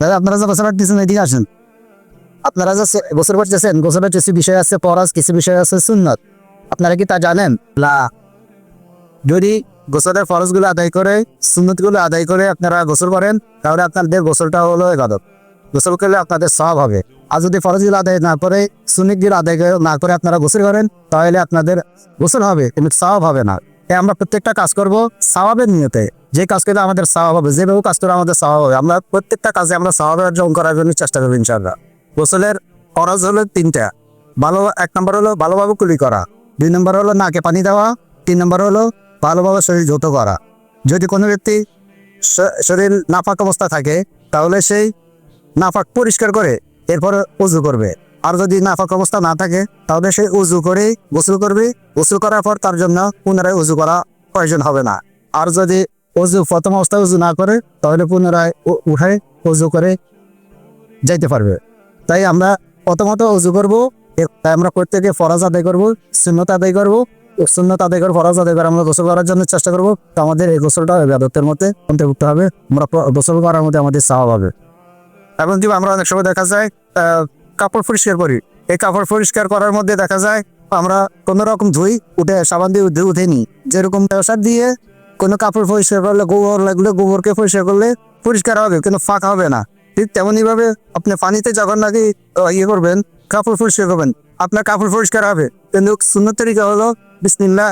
দাদা, আপনারা যে গোসল দিচ্ছেন এদিকে আসেন। আপনারা যে গোসল করতেছেন গোসলের কিছু বিষয় আছে পরাজ কিছু বিষয় আছে, সুন্নত। আপনারা কি তা জানেন? লা। যদি গোসলের ফরজগুলো আদায় করে, সুন্নতগুলো আদায় করে আপনারা গোসল করেন, তাহলে আপনাদের গোসলটা হলো এবাদত গোসল করলে আপনাদের সব হবে। আর যদি ফরজগুলো আদায় না করে, সুন্নিতগুলো আদায় না করে আপনারা গোসল করেন, তাহলে আপনাদের গোসল হবে, কিন্তু সওয়াব হবে না। তাই আমরা প্রত্যেকটা কাজ করব সওয়াবের নিয়তে। যে কাজ করলে আমাদের সওয়াব হবে যেভাবে কাজ করে আমাদের সওয়াব হবে, আমরা প্রত্যেকটা কাজে আমরা সওয়াব অর্জন করার জন্য চেষ্টা করব ইনশাআল্লাহ। গোসলের ফরজ হলো তিনটা, ভালো এক নম্বর হলো ভালোভাবে কুলি করা, দুই নম্বর হলো নাকে পানি দেওয়া, তিন নম্বর হলো ভালোভাবে শরীর ধৌত করা। যদি কোনো ব্যক্তি শরীর নাফাক অবস্থা থাকে, তাহলে সেই নাফাক পরিষ্কার করে এরপরে উজু করবে। আর যদি নাফাক অবস্থা না থাকে, তাহলে সে উজু করে গোসল করবে। গোসল করার পর তার জন্য পুনরায় উজু করা প্রয়োজন হবে না। আর যদি উজু প্রথম অবস্থায় উজু না করে তাহলে পুনরায় উ- উঠে উজু করে যাইতে পারবে। তাই আমরা প্রথমত উজু করব তাই আমরা প্রত্যেকে ফরাজ আদায় করব শূন্যত আদায় করব। শূন্যত আদায় করে, ফরাজ আদায় করে আমরা গোসল করার জন্য চেষ্টা করব। তো আমাদের এই গোসলটা ইবাদতের মধ্যে, অন্তর্ভুক্ত হবে। আমরা গোসল করার মধ্যে আমাদের সাহাব হবে। এখন যদি আমরা অনেক সময় দেখা যায় কাপড় পরিষ্কার করি। এই কাপড় পরিষ্কার করার মধ্যে দেখা যায়, আমরা কোনো রকম ধুই, উঠে সাবান দিয়ে ধুয়ে উঠে নিই। যেরকম ব্যবসা দিয়ে কোনো কাপড় পরিষ্কার করলে গোবর লাগলে গোবরকে পরিষ্কার করলে পরিষ্কার হবে কিন্তু ফাঁকা হবে না। ঠিক তেমনই ভাবে আপনি পানিতে যখন নাকি ইয়ে করবেন, কাপড় পরিষ্কার করবেন, আপনার কাপড় পরিষ্কার হবে। কিন্তু সুন্দর তরিকা হলো বিসমিল্লা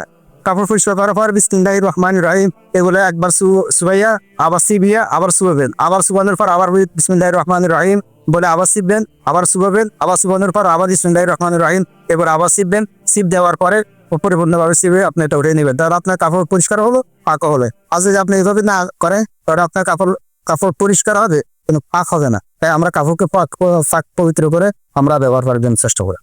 কাপড় পরিষ্কার করার পর বিসমিল্লাহ রহমান রাহিম, এগুলো একবার সুবাইয়া, আবার সিবিয়া, আবার সুবাবেন। আবার সুবানোর পর আবার বিসমিল্লাহ রহমান রাহিম বলে আবার সিববেন, আবার সুবাবেন, আবার সুবানোর পর আবার বিসমিল্লাহ রহমান রাহিম এবার আবার সিববেন। সিপ দেওয়ার পরে পরিপূর্ণভাবে সিবে আপনি এটা উঠে নেবেন। তাহলে আপনার কাপড় পরিষ্কার হলো, পাক হলে। আজ যদি আপনি এভাবে না করেন, তাহলে আপনার কাপড় কাপড় পরিষ্কার হবে কিন্তু পাক হবে না। তাই আমরা কাপড়কে পাক পাক পবিত্র করে আমরা ব্যবহার করার জন্য চেষ্টা করি।